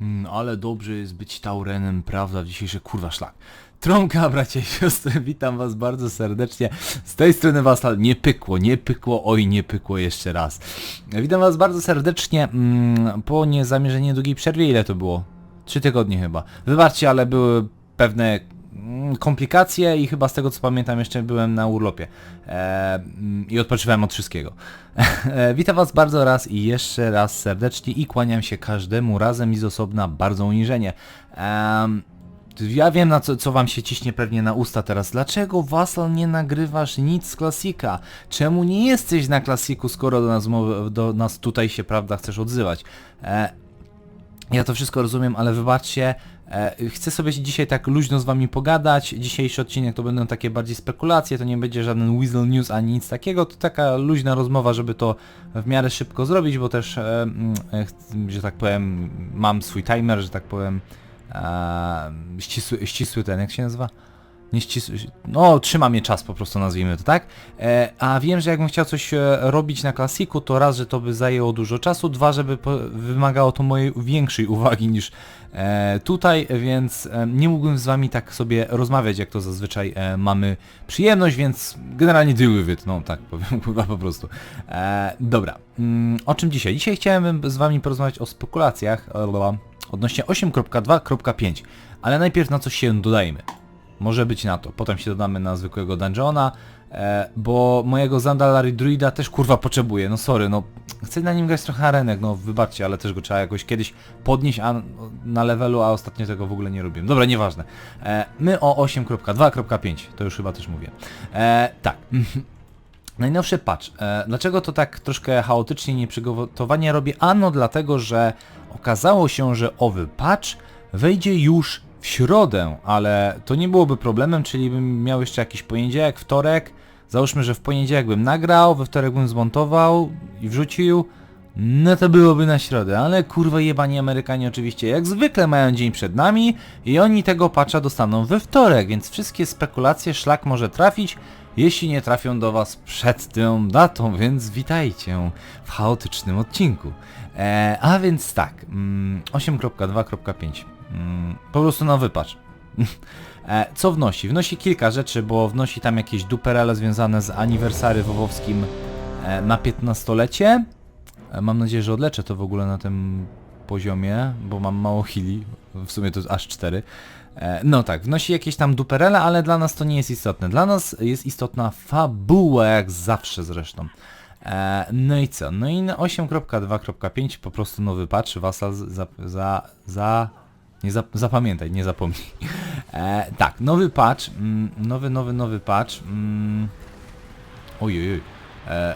Mm, ale dobrze jest być Taurenem, prawda, w dzisiejszy kurwa szlak. Trąka, bracia i siostry, witam was bardzo serdecznie. Z tej strony Wasal, nie pykło, nie pykło, oj nie pykło jeszcze raz. Witam was bardzo serdecznie mm, po niezamierzenie długiej przerwie, ile to było? Trzy tygodnie chyba. Wybaczcie, ale były pewne komplikacje i chyba z tego co pamiętam jeszcze byłem na urlopie e, mm, i odpoczywałem od wszystkiego. E, Witam was bardzo raz i jeszcze raz serdecznie i kłaniam się każdemu razem i z osobna bardzo uniżenie. Em, ja wiem na co, co wam się ciśnie pewnie na usta teraz. Dlaczego Wasal nie nagrywasz nic z klasika? Czemu nie jesteś na klasiku, skoro do nas, do nas tutaj się prawda chcesz odzywać? E, ja to wszystko rozumiem, ale wybaczcie, e, chcę sobie dzisiaj tak luźno z wami pogadać. Dzisiejszy odcinek to będą takie bardziej spekulacje, to nie będzie żaden Weasel News ani nic takiego, to taka luźna rozmowa, żeby to w miarę szybko zrobić, bo też, e, mm, e, że tak powiem, mam swój timer, że tak powiem, e, ścisły, ścisły ten, jak się nazywa? Nie no trzyma mnie czas po prostu, nazwijmy to tak. E, a wiem, że jakbym chciał coś e, robić na klasiku, to raz, że to by zajęło dużo czasu, dwa, żeby wymagało to mojej większej uwagi niż e, tutaj, więc e, nie mógłbym z wami tak sobie rozmawiać, jak to zazwyczaj e, mamy przyjemność, więc generalnie deal with it, no tak powiem chyba po prostu. E, dobra, mm, o czym dzisiaj? Dzisiaj chciałem z wami porozmawiać o spekulacjach e, odnośnie 8.2.5, ale najpierw na coś się dodajmy. Może być na to. Potem się dodamy na zwykłego dungeona, e, bo mojego Zandalari Druida też kurwa potrzebuję. No sorry, no chcę na nim grać trochę arenek, no wybaczcie, ale też go trzeba jakoś kiedyś podnieść a, na levelu, a ostatnio tego w ogóle nie robiłem. Dobra, nieważne. E, my o 8.2.5, to już chyba też mówię. E, tak. Najnowszy patch. E, dlaczego to tak troszkę chaotycznie nieprzygotowanie robię? Ano dlatego, że okazało się, że owy patch wejdzie już środę, ale to nie byłoby problemem, czyli bym miał jeszcze jakiś poniedziałek, wtorek. Załóżmy, że w poniedziałek bym nagrał, we wtorek bym zmontował i wrzucił. No to byłoby na środę, ale kurwa jebani Amerykanie oczywiście jak zwykle mają dzień przed nami i oni tego patcha dostaną we wtorek, więc wszystkie spekulacje szlak może trafić, jeśli nie trafią do was przed tą datą, więc witajcie w chaotycznym odcinku. E, a więc tak, mm, 8.2.5, mm, po prostu nowy patch. E, Co wnosi? Wnosi kilka rzeczy, bo wnosi tam jakieś duperele związane z aniversary wowowskim e, na 15-lecie. E, Mam nadzieję, że odleczę to w ogóle na tym poziomie, bo mam mało heali, w sumie to aż 4. E, No tak, wnosi jakieś tam duperele, ale dla nas to nie jest istotne. Dla nas jest istotna fabuła, jak zawsze zresztą. No i co? No i na 8.2.5 po prostu nowy patch, Wasal za, za, za nie zap zapamiętaj, nie zapomnij. E, tak, nowy patch, mm, nowy, nowy, nowy patch. Mm, ojej, e,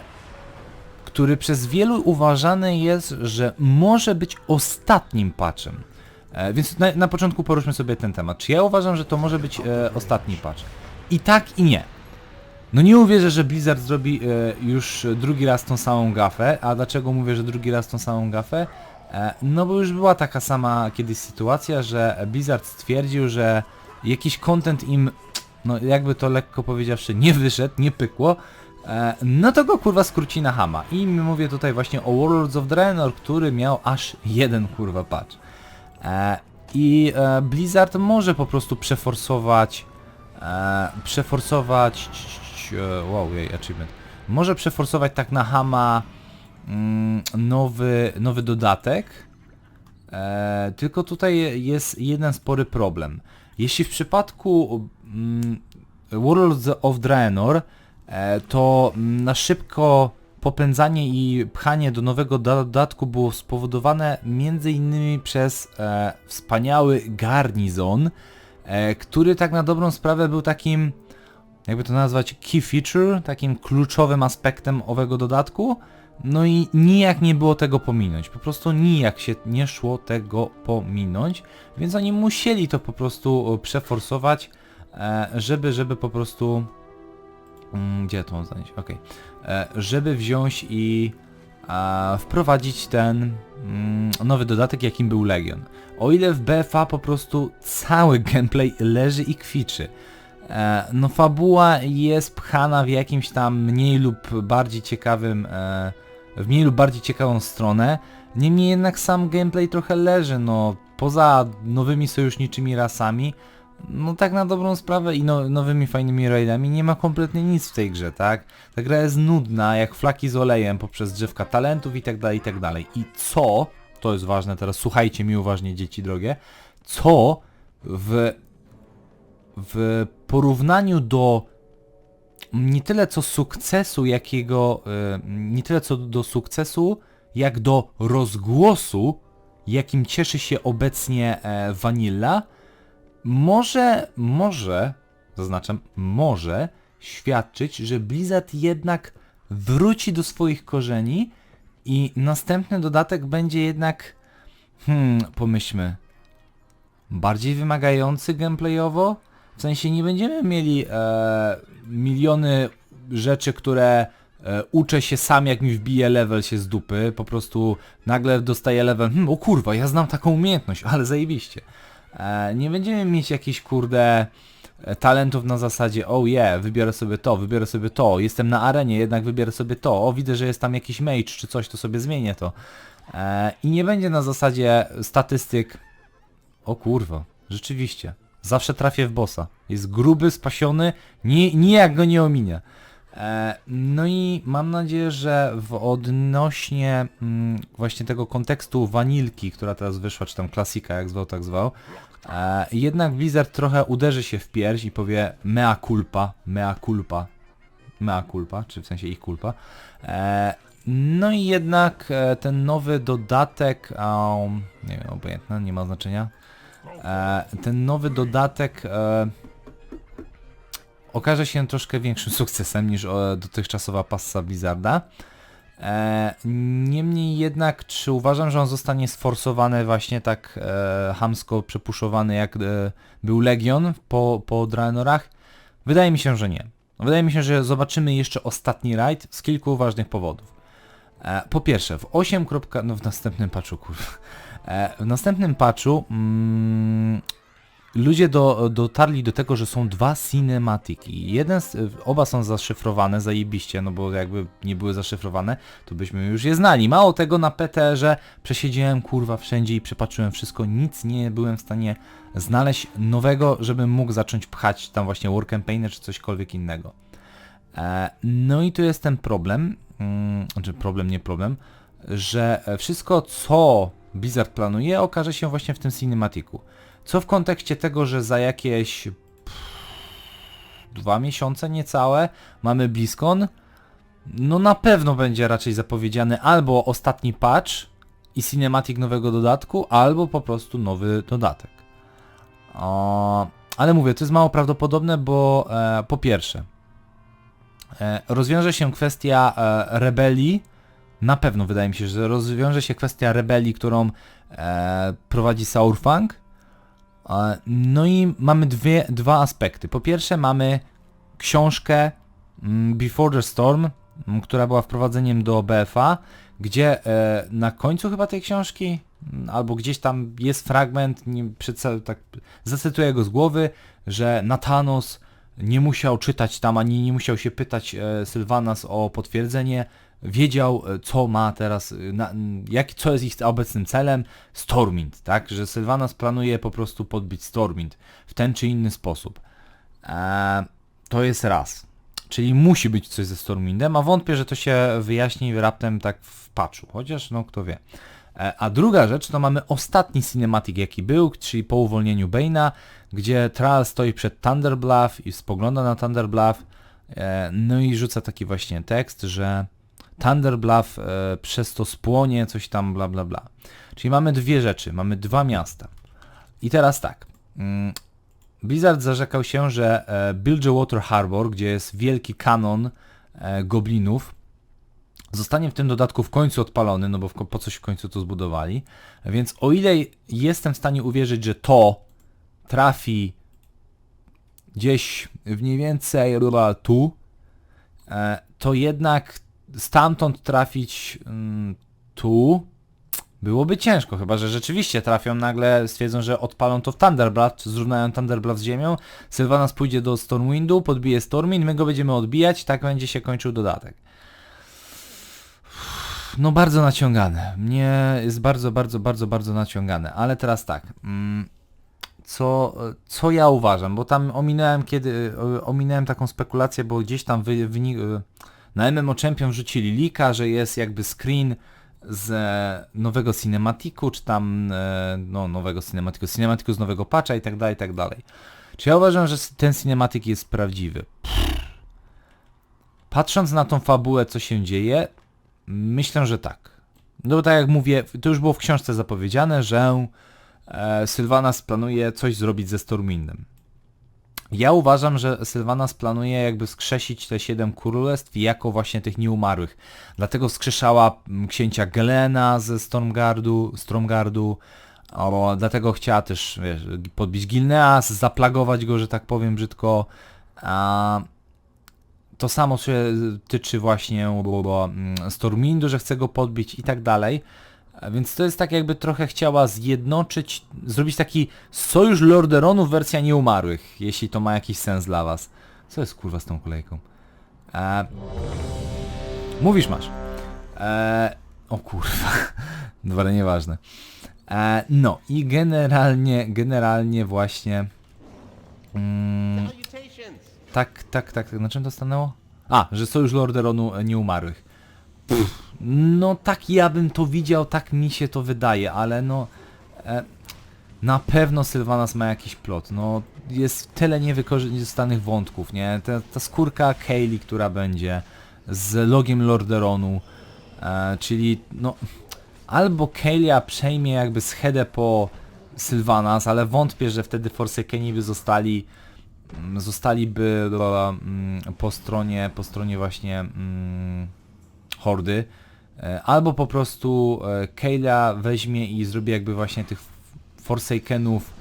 który przez wielu uważany jest, że może być ostatnim patchem. E, więc na, na początku poruszmy sobie ten temat. Czy ja uważam, że to może być e, ostatni patch? I tak i nie. No nie uwierzę, że Blizzard zrobi e, już drugi raz tą samą gafę. A dlaczego mówię, że drugi raz tą samą gafę? E, no bo już była taka sama kiedyś sytuacja, że Blizzard stwierdził, że jakiś content im, no jakby to lekko powiedziawszy, nie wyszedł, nie pykło, e, no to go kurwa skróci na hama. I mówię tutaj właśnie o Warlords of Draenor, który miał aż jeden kurwa patch. E, I Blizzard może po prostu przeforsować, przeforsować, wow, jej, achievement, może przeforsować tak na hama nowy, nowy dodatek, e, tylko tutaj jest jeden spory problem. Jeśli w przypadku mm, Worlds of Draenor e, to mm, na szybko popędzanie i pchanie do nowego dodatku było spowodowane innymi przez e, wspaniały garnizon, e, który tak na dobrą sprawę był takim, jakby to nazwać, key feature, takim kluczowym aspektem owego dodatku. No i nijak nie było tego pominąć. Po prostu nijak się nie szło tego pominąć, więc oni musieli to po prostu e, przeforsować, e, żeby, żeby po prostu... Mm, Gdzie to mam znaleźć? Okej. E, Żeby wziąć i wprowadzić ten mm, nowy dodatek, jakim był Legion. O ile w BFA po prostu cały gameplay leży i kwiczy. E, no fabuła jest pchana w jakimś tam mniej lub bardziej ciekawym, e, w mniej lub bardziej ciekawą stronę. Niemniej jednak sam gameplay trochę leży, no poza nowymi sojuszniczymi rasami, no tak na dobrą sprawę i no, nowymi fajnymi raidami nie ma kompletnie nic w tej grze, tak? Ta gra jest nudna, jak flaki z olejem poprzez drzewka talentów i tak dalej, i tak. I co, to jest ważne teraz, słuchajcie mi uważnie dzieci drogie, co w, w porównaniu do nie tyle co sukcesu, jakiego, y, nie tyle co do sukcesu, jak do rozgłosu, jakim cieszy się obecnie e, Vanilla, może, może, zaznaczam, może świadczyć, że Blizzard jednak wróci do swoich korzeni i następny dodatek będzie jednak, hmm, pomyślmy, bardziej wymagający gameplayowo. W sensie nie będziemy mieli e, miliony rzeczy, które e, uczę się sam, jak mi wbije level się z dupy. Po prostu nagle dostaję level, hmm, o kurwa, ja znam taką umiejętność, ale zajebiście. E, nie będziemy mieć jakichś kurde e, talentów na zasadzie oh yeah, wybiorę sobie to, wybiorę sobie to, jestem na arenie, jednak wybiorę sobie to, o widzę, że jest tam jakiś mage czy coś, to sobie zmienię to. E, I nie będzie na zasadzie statystyk o kurwa, rzeczywiście. Zawsze trafię w bossa. Jest gruby, spasiony, nie, nijak go nie ominie. E, no i mam nadzieję, że w odnośnie mm, właśnie tego kontekstu wanilki, która teraz wyszła, czy tam klasika, jak zwał, tak zwał, e, jednak Blizzard trochę uderzy się w pierś i powie mea culpa, mea culpa, mea culpa, czy w sensie ich culpa. E, no i jednak ten nowy dodatek, um, nie wiem, obojętne, nie ma znaczenia. E, ten nowy dodatek e, okaże się troszkę większym sukcesem niż e, dotychczasowa passa Blizzarda. E, niemniej jednak, czy uważam, że on zostanie sforsowany właśnie tak e, hamsko przepuszowany jak e, był Legion po, po Draenorach? Wydaje mi się, że nie. Wydaje mi się, że zobaczymy jeszcze ostatni raid z kilku ważnych powodów. E, po pierwsze, w 8. kropka- no w następnym patchu, kurwa. E, w następnym patchu mm, ludzie do, dotarli do tego, że są dwa cinematiki. Jeden, z, oba są zaszyfrowane zajebiście, no bo jakby nie były zaszyfrowane, to byśmy już je znali. Mało tego, na PTR-ze przesiedziałem kurwa wszędzie i przepatrzyłem wszystko, nic nie byłem w stanie znaleźć nowego, żebym mógł zacząć pchać tam właśnie work campaigny czy cośkolwiek innego. E, no i tu jest ten problem, mm, znaczy problem, nie problem, że wszystko co Blizzard planuje okaże się właśnie w tym cinematiku. Co w kontekście tego, że za jakieś dwa miesiące niecałe mamy BlizzCon, no na pewno będzie raczej zapowiedziany albo ostatni patch i cinematic nowego dodatku, albo po prostu nowy dodatek. O, ale mówię, to jest mało prawdopodobne, bo e, po pierwsze, e, rozwiąże się kwestia e, rebelii, na pewno wydaje mi się, że rozwiąże się kwestia rebelii, którą e, prowadzi Saurfang. E, no i mamy dwie, dwa aspekty. Po pierwsze mamy książkę mm, Before the Storm, mm, która była wprowadzeniem do BFA, gdzie e, na końcu chyba tej książki, mm, albo gdzieś tam jest fragment, nie, tak, zacytuję go z głowy, że Nathanos nie musiał czytać tam, ani nie musiał się pytać e, Sylvanas o potwierdzenie, wiedział e, co ma teraz, e, na, jak, co jest ich obecnym celem, Stormwind, tak, że Sylvanas planuje po prostu podbić Stormwind w ten czy inny sposób. E, to jest raz. Czyli musi być coś ze Stormwindem, a wątpię, że to się wyjaśni raptem tak w patchu, chociaż no kto wie. E, A druga rzecz to mamy ostatni cinematic jaki był, czyli po uwolnieniu Bane'a, gdzie Tral stoi przed Thunder Bluff i spogląda na Thunder Bluff, e, no i rzuca taki właśnie tekst, że Thunder Bluff e, przez to spłonie, coś tam bla bla bla. Czyli mamy dwie rzeczy, mamy dwa miasta. I teraz tak. mm, Blizzard zarzekał się, że e, Bilgewater Harbor, gdzie jest wielki kanon e, goblinów, zostanie w tym dodatku w końcu odpalony, no bo po coś w końcu to zbudowali. Więc o ile jestem w stanie uwierzyć, że to trafi gdzieś mniej więcej tu, e, to jednak stamtąd trafić mm, tu byłoby ciężko, chyba że rzeczywiście trafią nagle, stwierdzą, że odpalą to w Thunderblood, zrównają Thunderblood z ziemią, Sylvanas pójdzie do Stormwindu, podbije Stormwind, my go będziemy odbijać, tak będzie się kończył dodatek. no bardzo naciągane. Mnie jest bardzo, bardzo, bardzo, bardzo naciągane. Ale teraz tak. Mm, co, co ja uważam? Bo tam ominąłem kiedy, ominąłem taką spekulację, bo gdzieś tam wy, wynik, na MMO Champion wrzucili lika, że jest jakby screen z nowego cinematiku, czy tam e, no nowego cinematiku, cinematiku z nowego patcha i tak dalej, i tak dalej. Czy ja uważam, że ten cinematik jest prawdziwy? Patrząc na tą fabułę, co się dzieje, myślę, że tak. No bo tak jak mówię, to już było w książce zapowiedziane, że e, Sylvanas planuje coś zrobić ze Stormwindem. Ja uważam, że Sylvanas planuje jakby skrzesić te siedem królestw jako właśnie tych nieumarłych. Dlatego skrzeszała mm, księcia Gelena ze Stormgardu, Stormgardu, o, dlatego chciała też wiesz, podbić Gilneas, zaplagować go, że tak powiem brzydko. A, to samo się tyczy właśnie bo, bo, mm, Stormwindu, że chce go podbić i tak dalej. Więc to jest tak jakby trochę chciała zjednoczyć, zrobić taki sojusz Lorderonów wersja nieumarłych, jeśli to ma jakiś sens dla was. Co jest kurwa z tą kolejką? E, mówisz masz. E, o kurwa. Dobra, nieważne. E, no i generalnie, generalnie właśnie... Mm, tak, tak, tak, tak. Na czym to stanęło? A, że Sojusz Lorderonu Nieumarłych. Pff, no tak ja bym to widział, tak mi się to wydaje, ale no... E, na pewno Sylvanas ma jakiś plot, no jest tyle niewykorzystanych wątków, nie? Ta, ta skórka Kaylee, która będzie z logiem Lorderonu, e, czyli no... Albo Kaylia przejmie jakby schedę po Sylvanas, ale wątpię, że wtedy Forsakeni by zostali mm, zostaliby mm, po stronie, po stronie właśnie mm, hordy, albo po prostu e, Kayla weźmie i zrobi jakby właśnie tych Forsakenów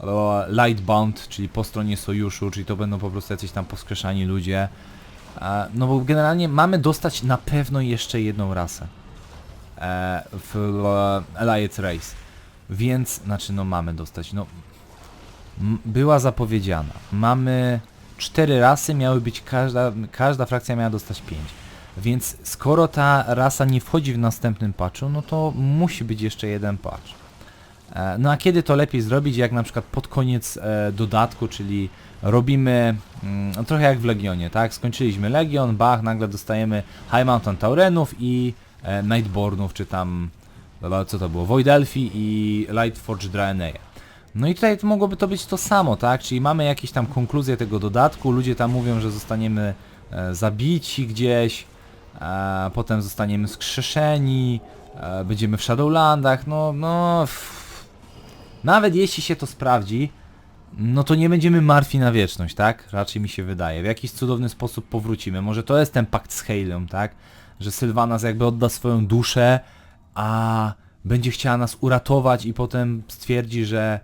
e, Lightbound, czyli po stronie sojuszu, czyli to będą po prostu jacyś tam poskrzeszani ludzie. E, No bo generalnie mamy dostać na pewno jeszcze jedną rasę e, w e, Alliance Race. Więc, znaczy no mamy dostać, no była zapowiedziana. Mamy cztery rasy, miały być każda, każda frakcja miała dostać pięć. Więc skoro ta rasa nie wchodzi w następnym patchu, no to musi być jeszcze jeden patch. E, No a kiedy to lepiej zrobić, jak na przykład pod koniec e, dodatku, czyli robimy mm, no trochę jak w Legionie, tak? Skończyliśmy Legion, bach, nagle dostajemy High Mountain Taurenów i e, Nightbornów, czy tam co to było, Void Elfi i Lightforge Draenei. No i tutaj mogłoby to być to samo, tak? Czyli mamy jakieś tam konkluzję tego dodatku, ludzie tam mówią, że zostaniemy zabici gdzieś, e, potem zostaniemy skrzeszeni, będziemy w Shadowlandach, no, no... Nawet jeśli się to sprawdzi, no to nie będziemy martwi na wieczność, tak? Raczej mi się wydaje. W jakiś cudowny sposób powrócimy. Może to jest ten pakt z Hale'em, tak? Że Sylvanas jakby odda swoją duszę, a będzie chciała nas uratować i potem stwierdzi, że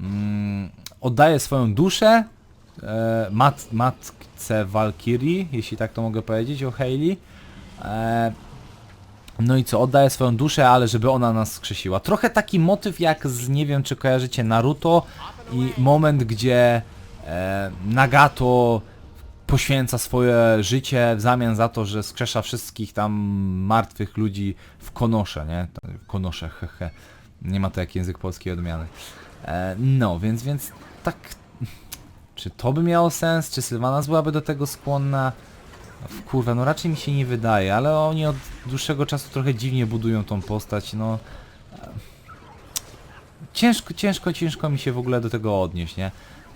mm, oddaje swoją duszę e, mat, matce Valkyrii, jeśli tak to mogę powiedzieć o Hayley. E, no i co, oddaje swoją duszę, ale żeby ona nas skrzesiła. Trochę taki motyw jak z, nie wiem czy kojarzycie Naruto i moment, gdzie e, Nagato poświęca swoje życie w zamian za to, że skrzesza wszystkich tam martwych ludzi w Konosze, nie? W Konosze, hehe. Nie ma to jak język polski odmiany. E, no, więc, więc tak... Czy to by miało sens? Czy Sylvanas byłaby do tego skłonna? Kurwa, no raczej mi się nie wydaje, ale oni od dłuższego czasu trochę dziwnie budują tą postać, no... Ciężko, ciężko, ciężko mi się w ogóle do tego odnieść, nie?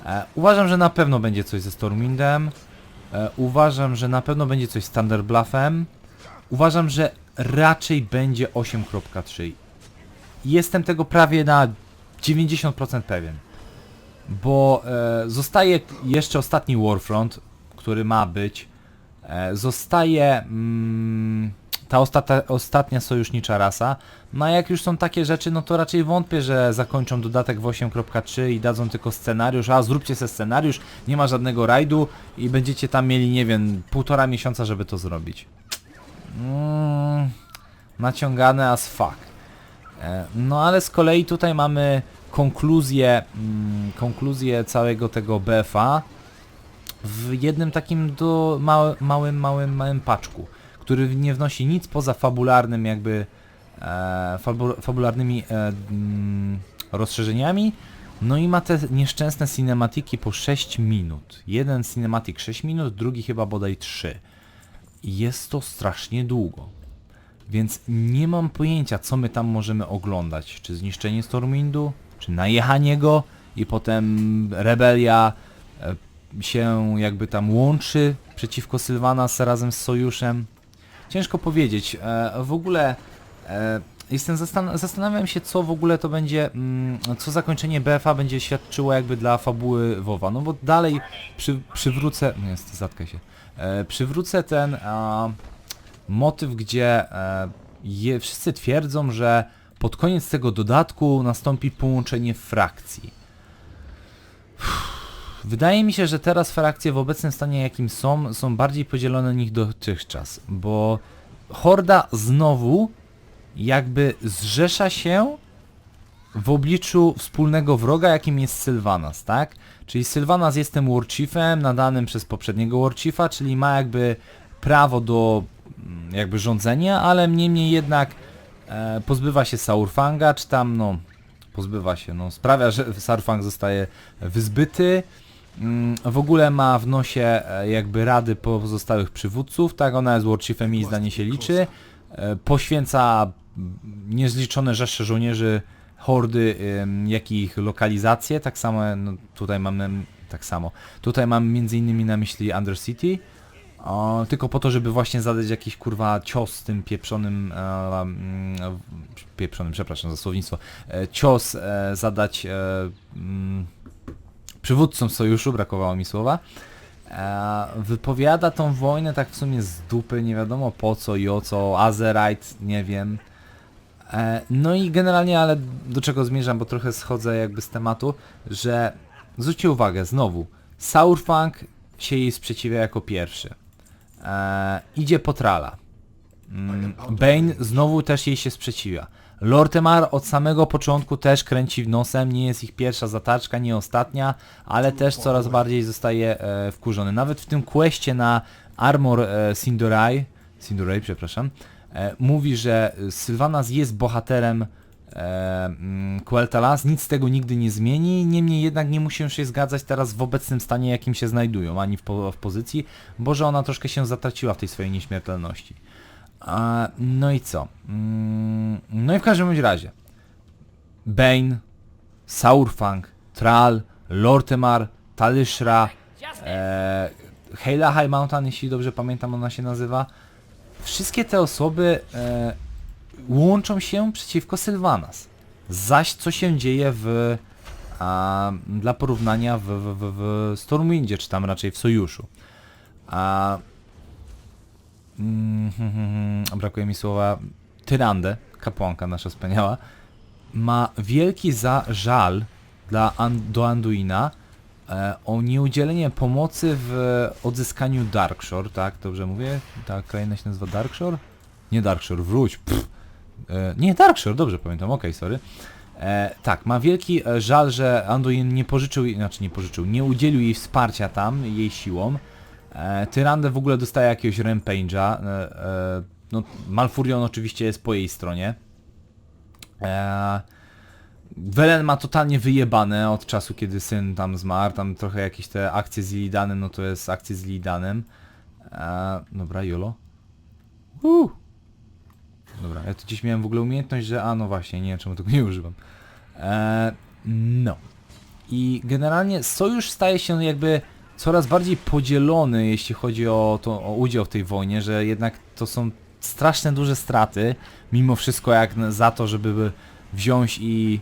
E, uważam, że na pewno będzie coś ze Stormwindem. E, uważam, że na pewno będzie coś z Thunderbluffem. Uważam, że raczej będzie 8.3. Jestem tego prawie na 90% pewien. Bo e, zostaje jeszcze ostatni Warfront, który ma być. E, zostaje mm, ta ostata, ostatnia sojusznicza rasa. No a jak już są takie rzeczy, no to raczej wątpię, że zakończą dodatek w 8.3 i dadzą tylko scenariusz, a zróbcie sobie scenariusz, nie ma żadnego rajdu i będziecie tam mieli, nie wiem, półtora miesiąca, żeby to zrobić. Mm, naciągane as fuck. E, No ale z kolei tutaj mamy konkluzję, mm, konkluzję całego tego BFA w jednym takim do małym, małym, małym paczku, który nie wnosi nic poza fabularnym jakby e, fabu, fabularnymi e, mm, rozszerzeniami. No i ma te nieszczęsne cinematiki po 6 minut. Jeden cinematik 6 minut, drugi chyba bodaj 3. I jest to strasznie długo. Więc nie mam pojęcia, co my tam możemy oglądać. Czy zniszczenie Stormwindu, czy najechanie go i potem rebelia e, się jakby tam łączy przeciwko Sylvanas razem z sojuszem. Ciężko powiedzieć. E, w ogóle e, jestem zastan zastanawiam się, co w ogóle to będzie, mm, co zakończenie BFA będzie świadczyło jakby dla fabuły WoWa. No bo dalej przy, przywrócę, no jest, się, e, przywrócę ten a, motyw, gdzie je, wszyscy twierdzą, że pod koniec tego dodatku nastąpi połączenie frakcji. Wydaje mi się, że teraz frakcje w obecnym stanie jakim są, są bardziej podzielone niż dotychczas, bo Horda znowu jakby zrzesza się w obliczu wspólnego wroga, jakim jest Sylvanas, tak? Czyli Sylvanas jest tym Warchiefem nadanym przez poprzedniego Warchiefa, czyli ma jakby prawo do mm, jakby rządzenia, ale niemniej jednak e, pozbywa się Saurfanga, czy tam no pozbywa się, no sprawia, że Saurfang zostaje wyzbyty. Mm, W ogóle ma w nosie e, jakby rady pozostałych przywódców, tak? Ona jest Warchiefem i jej zdanie się liczy. E, Poświęca mm, niezliczone rzesze żołnierzy hordy, ym, jak i ich lokalizacje, tak samo, no, tutaj mamy, tak samo, tutaj mam między innymi na myśli Undercity, o, tylko po to, żeby właśnie zadać jakiś kurwa cios tym pieprzonym, e, mm, pieprzonym, przepraszam za słownictwo, e, cios e, zadać e, mm, przywódcom sojuszu, brakowało mi słowa, e, wypowiada tą wojnę tak w sumie z dupy, nie wiadomo po co i o co, Azerite, nie wiem. E, no i generalnie, ale do czego zmierzam, bo trochę schodzę jakby z tematu, że zwróćcie uwagę, znowu, Saurfang się jej sprzeciwia jako pierwszy. E, idzie po Trala. Mm, Bane znowu też jej się sprzeciwia. Lortemar od samego początku też kręci w nosem, nie jest ich pierwsza zataczka, nie ostatnia, ale też coraz bardziej zostaje e, wkurzony. Nawet w tym questie na Armor e, Sindorai, Sindorai, przepraszam, e, mówi, że Sylvanas jest bohaterem e, mm, Quel'Thalas, nic z tego nigdy nie zmieni, niemniej jednak nie musi się zgadzać teraz w obecnym stanie, jakim się znajdują, ani w, po, w pozycji, bo że ona troszkę się zatraciła w tej swojej nieśmiertelności. A, no i co? Mm, no i w każdym bądź razie. Bane, Saurfang, Tral, Lortemar, Talishra, e, Hela High Mountain, jeśli dobrze pamiętam ona się nazywa. Wszystkie te osoby e, łączą się przeciwko Sylvanas. Zaś co się dzieje w a, dla porównania w, w, w, w Stormwindzie, czy tam raczej w Sojuszu. A, mm, brakuje mi słowa. Tyrandę, kapłanka nasza wspaniała, ma wielki za żal dla An do Anduina e, o nieudzielenie pomocy w odzyskaniu Darkshore, tak? Dobrze mówię? Ta kraina się nazywa Darkshore? Nie Darkshore, wróć. Pff. E, nie, Darkshore, dobrze pamiętam, okej, sorry. E, tak, ma wielki e, żal, że Anduin nie pożyczył, znaczy nie pożyczył, nie udzielił jej wsparcia tam, jej siłą. E, Tyrandę w ogóle dostaje jakiegoś rampage'a. E, e, no, Malfurion oczywiście jest po jej stronie. E, Welen ma totalnie wyjebane od czasu, kiedy syn tam zmarł. Tam trochę jakieś te akcje z Illidanem, no to jest akcje z Illidanem. Dobra, Jolo. Dobra, ja tu gdzieś miałem w ogóle umiejętność, że a no właśnie, nie wiem czemu tego nie używam. No. I generalnie sojusz staje się jakby coraz bardziej podzielony, jeśli chodzi o, to, o udział w tej wojnie, że jednak to są straszne duże straty, mimo wszystko jak za to, żeby wziąć i,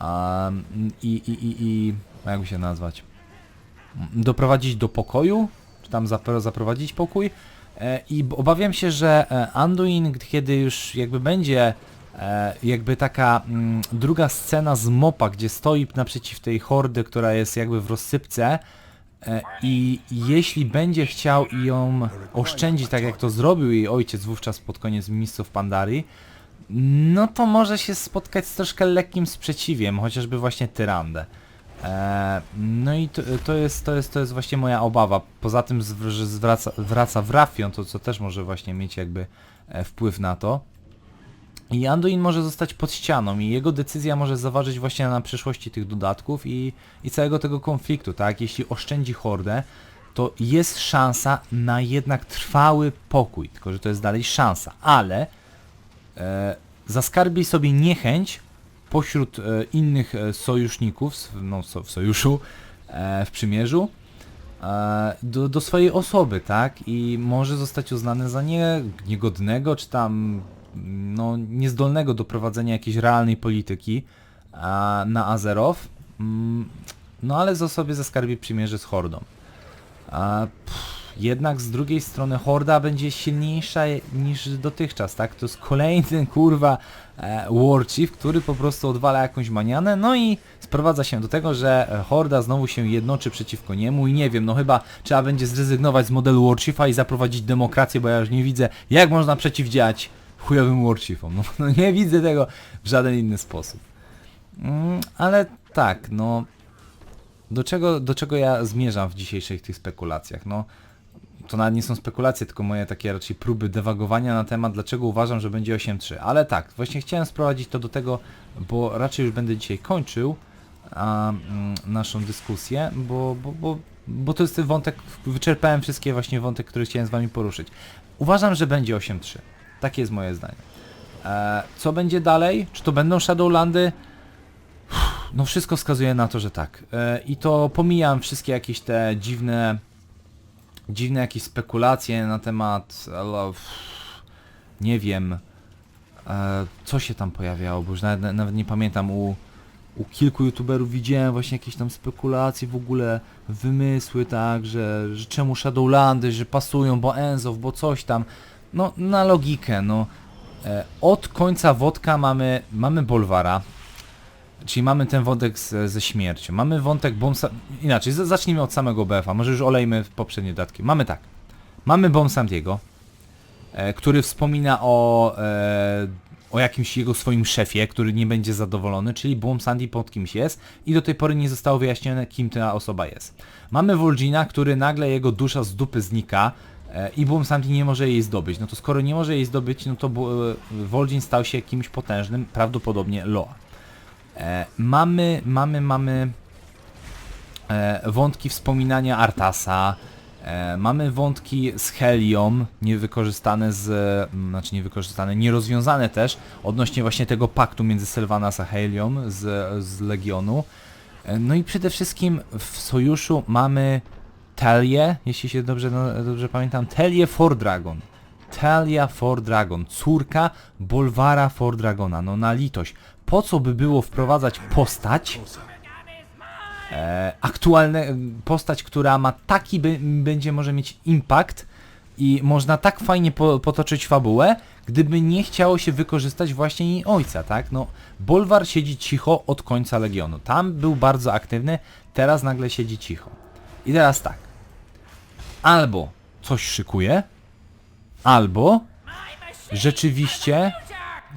um, i, i, i, i jakby się nazwać, doprowadzić do pokoju, czy tam zapro- zaprowadzić pokój. E, I obawiam się, że e, Anduin, kiedy już jakby będzie e, jakby taka mm, druga scena z mopa, gdzie stoi naprzeciw tej hordy, która jest jakby w rozsypce i jeśli będzie chciał ją oszczędzić, tak jak to zrobił jej ojciec wówczas pod koniec mistrzów Pandarii, no to może się spotkać z troszkę lekkim sprzeciwiem, chociażby właśnie Tyrandę. E, no i to, to, jest, to, jest, to jest właśnie moja obawa. Poza tym, że zwraca, wraca Wrafion, to co też może właśnie mieć jakby e, wpływ na to. I Anduin może zostać pod ścianą i jego decyzja może zaważyć właśnie na przyszłości tych dodatków i, i całego tego konfliktu, tak? Jeśli oszczędzi hordę, to jest szansa na jednak trwały pokój, tylko że to jest dalej szansa, ale e, zaskarbi sobie niechęć pośród e, innych e, sojuszników, no so, w sojuszu, e, w przymierzu, e, do, do swojej osoby, tak? I może zostać uznany za nie, niegodnego, czy tam no, niezdolnego do prowadzenia jakiejś realnej polityki a, na Azerow. Mm, no ale za sobie zaskarbi przymierze z Hordą. A, pff, jednak z drugiej strony Horda będzie silniejsza niż dotychczas, tak? To jest kolejny kurwa e, Warchief, który po prostu odwala jakąś manianę, no i sprowadza się do tego, że Horda znowu się jednoczy przeciwko niemu i nie wiem, no chyba trzeba będzie zrezygnować z modelu Warchiefa i zaprowadzić demokrację, bo ja już nie widzę, jak można przeciwdziałać chujowym Warchiefom. No, no nie widzę tego w żaden inny sposób. Mm, ale tak, no do czego, do czego ja zmierzam w dzisiejszych tych spekulacjach? No, to nawet nie są spekulacje, tylko moje takie raczej próby dewagowania na temat, dlaczego uważam, że będzie 8.3. Ale tak, właśnie chciałem sprowadzić to do tego, bo raczej już będę dzisiaj kończył a, mm, naszą dyskusję, bo, bo, bo, bo to jest ten wątek, wyczerpałem wszystkie właśnie wątek, który chciałem z Wami poruszyć. Uważam, że będzie 8.3. Takie jest moje zdanie. E, co będzie dalej? Czy to będą Shadowlandy? No wszystko wskazuje na to, że tak. E, I to pomijam wszystkie jakieś te dziwne, dziwne jakieś spekulacje na temat, nie wiem, e, co się tam pojawiało, bo już nawet, nawet nie pamiętam, u, u kilku youtuberów widziałem właśnie jakieś tam spekulacje, w ogóle wymysły, tak, że, że czemu Shadowlandy, że pasują, bo Enzow, bo coś tam. No, na logikę, no. E, od końca wodka mamy, mamy Bolwara, Czyli mamy ten wątek z, ze śmiercią. Mamy wątek Bomsa... Inaczej, zacznijmy od samego BF-a. Może już olejmy poprzednie datki. Mamy tak. Mamy Bom Sandiego, e, który wspomina o, e, o jakimś jego swoim szefie, który nie będzie zadowolony, czyli Bom Sandy pod kimś jest i do tej pory nie zostało wyjaśnione, kim ta osoba jest. Mamy Vol'jina, który nagle jego dusza z dupy znika i Boom Sandy nie może jej zdobyć. No to skoro nie może jej zdobyć, no to e, Vol'jin stał się kimś potężnym, prawdopodobnie Loa. E, mamy, mamy, mamy e, wątki wspominania Artasa, e, mamy wątki z Helią, niewykorzystane z, znaczy niewykorzystane, nierozwiązane też, odnośnie właśnie tego paktu między Sylvanas a Helią z, z Legionu. E, no i przede wszystkim w sojuszu mamy Talię, jeśli się dobrze, no, dobrze pamiętam, Talię for Dragon. Talia for Dragon, córka Bolvara for Dragona. No na litość. Po co by było wprowadzać postać, e, aktualne, postać, która ma taki, by, będzie może mieć impact i można tak fajnie po, potoczyć fabułę, gdyby nie chciało się wykorzystać właśnie jej ojca, tak? No, Bolvar siedzi cicho od końca Legionu. Tam był bardzo aktywny, teraz nagle siedzi cicho. I teraz tak. Albo coś szykuje, albo rzeczywiście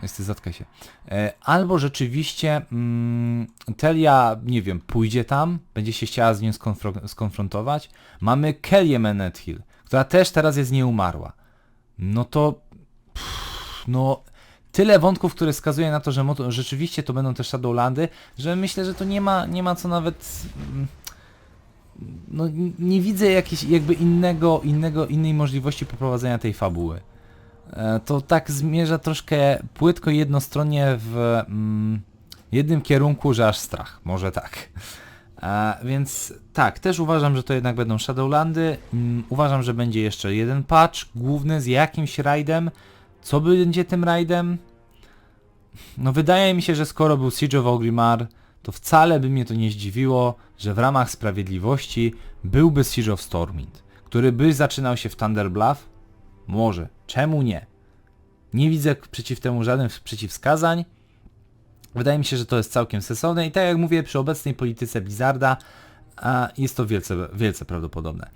Niestety zatkaj się. E, albo rzeczywiście mm, Telia, nie wiem, pójdzie tam, będzie się chciała z nią skonfro- skonfrontować. Mamy Kelly Menethill, która też teraz jest nieumarła. No to... Pff, no... Tyle wątków, które wskazuje na to, że rzeczywiście to będą te Shadowlandy, że myślę, że to nie ma, nie ma co nawet... mm, No nie widzę jakiejś jakby innego, innego, innej możliwości poprowadzenia tej fabuły. E, to tak zmierza troszkę płytko jednostronnie w mm, jednym kierunku, że aż strach, może tak. E, więc tak, też uważam, że to jednak będą Shadowlandy. Mm, uważam, że będzie jeszcze jeden patch główny z jakimś rajdem. Co będzie tym rajdem? No wydaje mi się, że skoro był Siege of Orgrimmar, to wcale by mnie to nie zdziwiło, że w ramach sprawiedliwości byłby Siege of Stormwind, który by zaczynał się w Thunder Bluff, może. Czemu nie? Nie widzę przeciw temu żadnych przeciwwskazań. Wydaje mi się, że to jest całkiem sensowne i tak jak mówię, przy obecnej polityce Blizzarda jest to wielce, wielce prawdopodobne.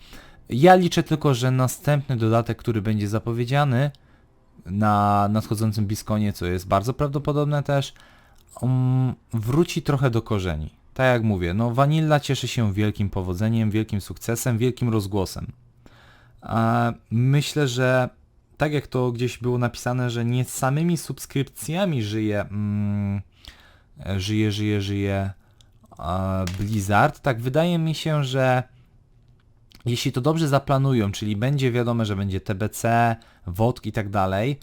Ja liczę tylko, że następny dodatek, który będzie zapowiedziany na nadchodzącym Biskonie, co jest bardzo prawdopodobne też, um, wróci trochę do korzeni. tak jak mówię, no Vanilla cieszy się wielkim powodzeniem, wielkim sukcesem, wielkim rozgłosem. Myślę, że tak jak to gdzieś było napisane, że nie samymi subskrypcjami żyje, mm, żyje, żyje, żyje e, Blizzard, tak wydaje mi się, że jeśli to dobrze zaplanują, czyli będzie wiadome, że będzie TBC, WOTK i tak dalej,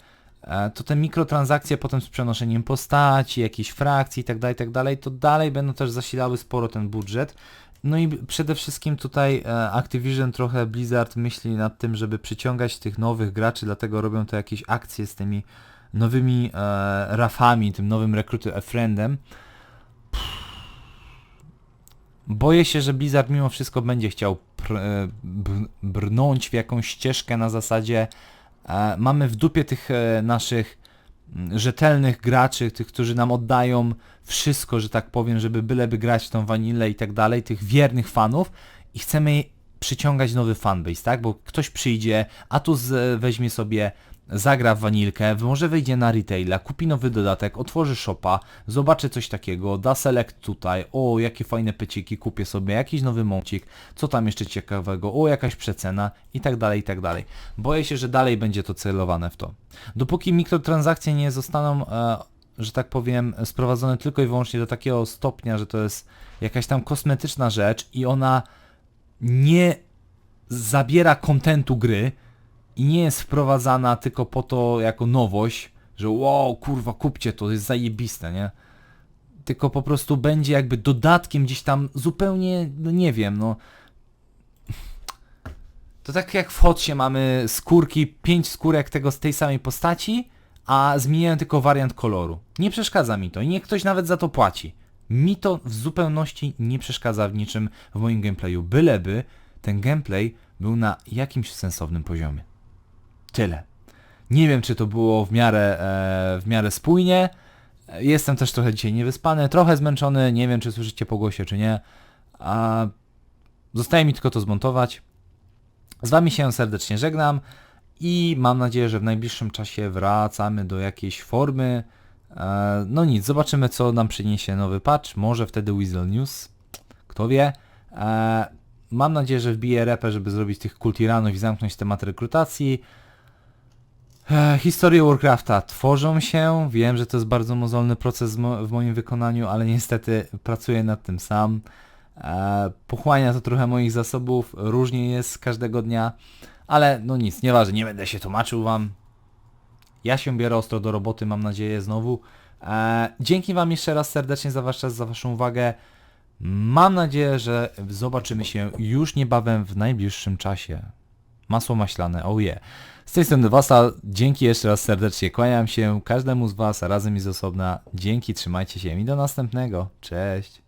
to te mikrotransakcje potem z przenoszeniem postaci, jakiejś frakcji i tak dalej, i tak to dalej będą też zasilały sporo ten budżet. No i przede wszystkim tutaj e, Activision trochę Blizzard myśli nad tym, żeby przyciągać tych nowych graczy, dlatego robią to jakieś akcje z tymi nowymi e, rafami, tym nowym rekruty friendem. Boję się, że Blizzard mimo wszystko będzie chciał pr, e, br- brnąć w jakąś ścieżkę na zasadzie e, mamy w dupie tych e, naszych mm, rzetelnych graczy, tych, którzy nam oddają wszystko, że tak powiem, żeby byleby grać w tą wanilę i tak dalej, tych wiernych fanów i chcemy przyciągać nowy fanbase, tak? Bo ktoś przyjdzie, a tu weźmie sobie, zagra w wanilkę, może wejdzie na retaila, kupi nowy dodatek, otworzy shopa, zobaczy coś takiego, da select tutaj, o jakie fajne peciki, kupię sobie jakiś nowy mącik, co tam jeszcze ciekawego, o jakaś przecena i tak dalej, i tak dalej. Boję się, że dalej będzie to celowane w to. Dopóki mikrotransakcje nie zostaną e, że tak powiem, sprowadzone tylko i wyłącznie do takiego stopnia, że to jest jakaś tam kosmetyczna rzecz i ona nie zabiera kontentu gry i nie jest wprowadzana tylko po to jako nowość, że wow, kurwa, kupcie to, to jest zajebiste, nie? Tylko po prostu będzie jakby dodatkiem gdzieś tam zupełnie, no nie wiem, no to tak jak w Hotsie mamy skórki, pięć skórek tego z tej samej postaci, a zmieniają tylko wariant koloru. Nie przeszkadza mi to i niech ktoś nawet za to płaci. Mi to w zupełności nie przeszkadza w niczym w moim gameplayu, byleby ten gameplay był na jakimś sensownym poziomie. Tyle. Nie wiem, czy to było w miarę, e, w miarę spójnie. Jestem też trochę dzisiaj niewyspany, trochę zmęczony, nie wiem, czy słyszycie po głosie, czy nie. A zostaje mi tylko to zmontować. Z Wami się serdecznie żegnam i mam nadzieję, że w najbliższym czasie wracamy do jakiejś formy. E, No nic, zobaczymy co nam przyniesie nowy patch, może wtedy Weasel News, kto wie. E, Mam nadzieję, że wbiję repę, żeby zrobić tych kultiranów i zamknąć temat rekrutacji. E, Historie Warcrafta tworzą się, wiem, że to jest bardzo mozolny proces w moim wykonaniu, ale niestety pracuję nad tym sam. E, Pochłania to trochę moich zasobów, różnie jest każdego dnia, ale no nic, nieważne, nie będę się tłumaczył wam. Ja się biorę ostro do roboty, mam nadzieję znowu. E, dzięki wam jeszcze raz serdecznie za wasz czas, za waszą uwagę. Mam nadzieję, że zobaczymy się już niebawem w najbliższym czasie. Masło maślane, oh yeah. Z tej strony Wasal, dzięki jeszcze raz serdecznie, kłaniam się każdemu z Was razem i z osobna. Dzięki, trzymajcie się i do następnego. Cześć.